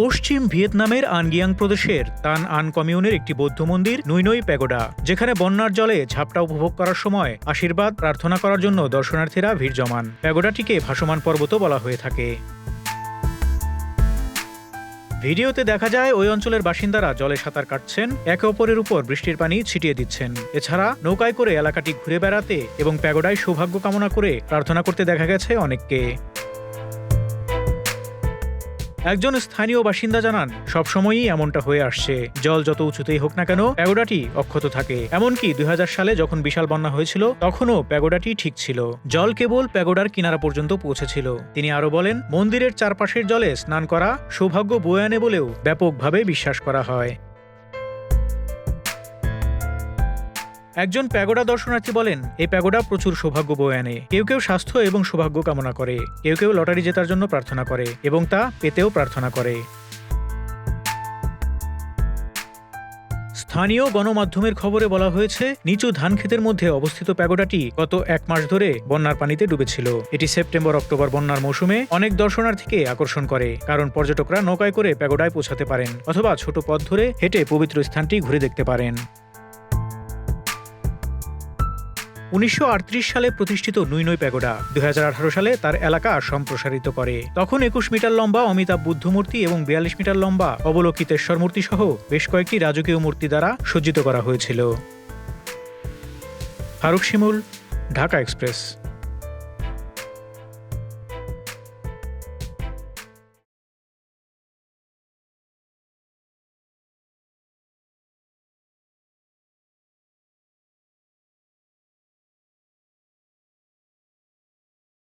পশ্চিম ভিয়েতনামের আনগিয়াং প্রদেশের তান আন কমিউনের একটি বৌদ্ধ মন্দির নুইনই প্যাগোডা, যেখানে বন্যার জলে ঝাপটা উপভোগ করার সময় আশীর্বাদ প্রার্থনা করার জন্য দর্শনার্থীরা ভিড় জমান। প্যাগোডাটিকে ভাসমান পর্বতও বলা হয়ে থাকে। ভিডিওতে দেখা যায় ওই অঞ্চলের বাসিন্দারা জলে সাঁতার কাটছেন, একে অপরের উপর বৃষ্টির পানি ছিটিয়ে দিচ্ছেন। এছাড়া নৌকায় করে এলাকাটি ঘুরে বেড়াতে এবং প্যাগোডায় সৌভাগ্য কামনা করে প্রার্থনা করতে দেখা গেছে অনেককে। একজন স্থানীয় বাসিন্দা জানান, সবসময়ই এমনটা হয়ে আসছে। জল যত উঁচুতেই হোক না কেন, প্যাগোডাটি অক্ষত থাকে। এমনকি দুই হাজার সালে যখন বিশাল বন্যা হয়েছিল, তখনও প্যাগোডাটি ঠিক ছিল। জল কেবল প্যাগোডার কিনারা পর্যন্ত পৌঁছেছিল। তিনি আরও বলেন, মন্দিরের চারপাশের জলে স্নান করা সৌভাগ্য বয়ে আনে বলেও ব্যাপকভাবে বিশ্বাস করা হয়। একজন প্যাগোডা দর্শনার্থী বলেন, এই প্যাগোডা প্রচুর সৌভাগ্য বয়ে আনে। কেউ কেউ স্বাস্থ্য এবং সৌভাগ্য কামনা করে, কেউ কেউ লটারি জেতার জন্য প্রার্থনা করে এবং তা পেতেও প্রার্থনা করে। স্থানীয় গণমাধ্যমের খবরে বলা হয়েছে, নিচু ধান ক্ষেতের মধ্যে অবস্থিত প্যাগোডাটি গত এক মাস ধরে বন্যার পানিতে ডুবেছিল। এটি সেপ্টেম্বর, অক্টোবর বন্যার মৌসুমে অনেক দর্শনার্থীকে আকর্ষণ করে, কারণ পর্যটকরা নৌকায় করে প্যাগোডায় পৌঁছাতে পারেন অথবা ছোট পথ ধরে হেঁটে পবিত্র স্থানটি ঘুরে দেখতে পারেন। উনিশশো আটত্রিশ সালে প্রতিষ্ঠিত নুইনই প্যাগোডা। দু হাজার আঠারো সালে তার এলাকা সম্প্রসারিত করে। তখন একুশ মিটার লম্বা অমিতাভ বুদ্ধ মূর্তি এবং বিয়াল্লিশ মিটার লম্বা অবলোকিতেশ্বর মূর্তি সহ বেশ কয়েকটি রাজকীয় মূর্তি দ্বারা সজ্জিত করা হয়েছিল। ফারুক শিমুল, ঢাকা এক্সপ্রেস।